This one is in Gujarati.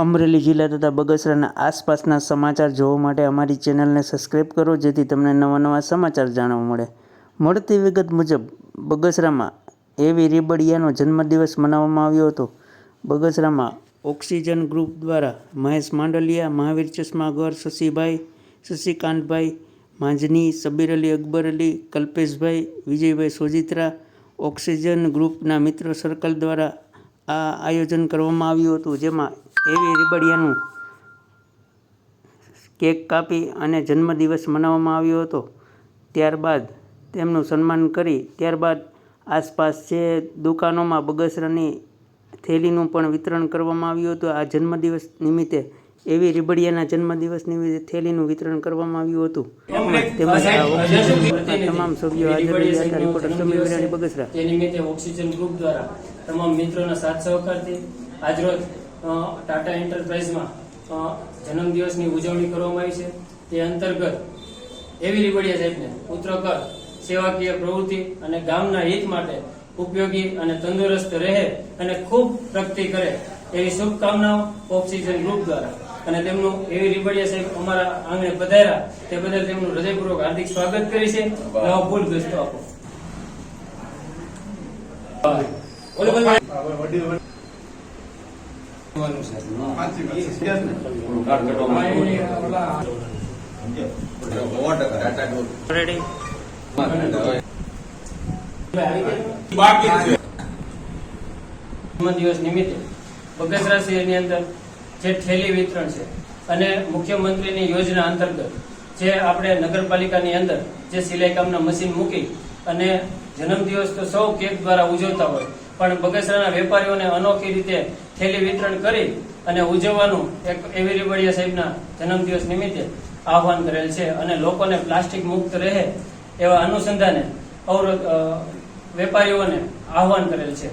અમરેલી જિલ્લા તથા બગસરાના આસપાસના સમાચાર જોવા માટે અમારી ચેનલને સબસ્ક્રાઈબ કરો, જેથી તમને નવા નવા સમાચાર જાણવા મળે. મળતી વિગત મુજબ, બગસરામાં એવી રેબડિયાનો જન્મદિવસ મનાવવામાં આવ્યો હતો. બગસરામાં ઓક્સિજન ગ્રુપ દ્વારા મહેશ માંડલિયા, મહાવીર ચશ્માગર શશીભાઈ, શશિકાંતભાઈ, માંજની, સબીર અલી, અકબર અલી, કલ્પેશભાઈ, વિજયભાઈ સોજિત્રા, ઓક્સિજન ગ્રુપના મિત્ર સર્કલ દ્વારા આ આયોજન કરવામાં આવ્યું હતું, જેમાં એવી રીબડિયાનું કેક કાપી અને જન્મદિવસ મનાવવામાં આવ્યો હતો. ત્યારબાદ તેમનું સન્માન કરી ત્યારબાદ આસપાસ જે દુકાનોમાં બગસરાની થેલીનું પણ વિતરણ કરવામાં આવ્યું હતું. આ જન્મદિવસ નિમિત્તે એવી રીબડિયાના જન્મદિવસ નિમિત્તે થેલીનું વિતરણ કરવામાં આવ્યું હતું. તેમજ તમામ સભ્યો હાજર રહ્યા હતા. રિપોર્ટર સમીર વિરાણી બગસરા. તે નિમિત્તે ઓક્સિજન ગ્રુપ દ્વારા તમામ મિત્રોના સાથ સહકારથી આજરોજ ટાટા એન્ટરપ્રાઇઝમાં જન્મદિવસની ઉજવણી કરવામાં આવી છે. તે અંતર્ગત એવી રીબડિયા સાહેબને પુત્રકર સેવાકીય પ્રવૃત્તિ અને ગામના હિત માટે ઉપયોગી અને તંદુરસ્ત રહે અને ખૂબ પ્રગતિ કરે એવી શુભકામનાઓ ઓક્સિજન ગ્રુપ દ્વારા. અને તેમનું એવી રીબડિયા સાહેબ અમારા આંગણે પધાર્યા. તે બદલ તેમનું હૃદયપૂર્વક હાર્દિક સ્વાગત કરી છે. નવા ભૂલ બેસતો આપો. રેડી નિમિત્તે બગસરા શહેરની અંદર જે ઠેલી વિતરણ છે અને મુખ્યમંત્રીની યોજના અંતર્ગત જે આપણે નગરપાલિકાની અંદર જે સિલાઈ કામના મશીન મૂકી અને જન્મદિવસ તો સૌ કેક દ્વારા ઉજવતા હોય પણ બગસરાના વેપારીઓને અનોખી રીતે થેલી વિતરણ કરી અને ઉજવવાનું એક એવી રીબડિયા સાહેબના જન્મદિવસ નિમિત્તે આહવાન કરેલ છે અને લોકોને પ્લાસ્ટિક મુક્ત રહે એવા અનુસંધાને અવરોધ વેપારીઓને આહવાન કરેલ છે.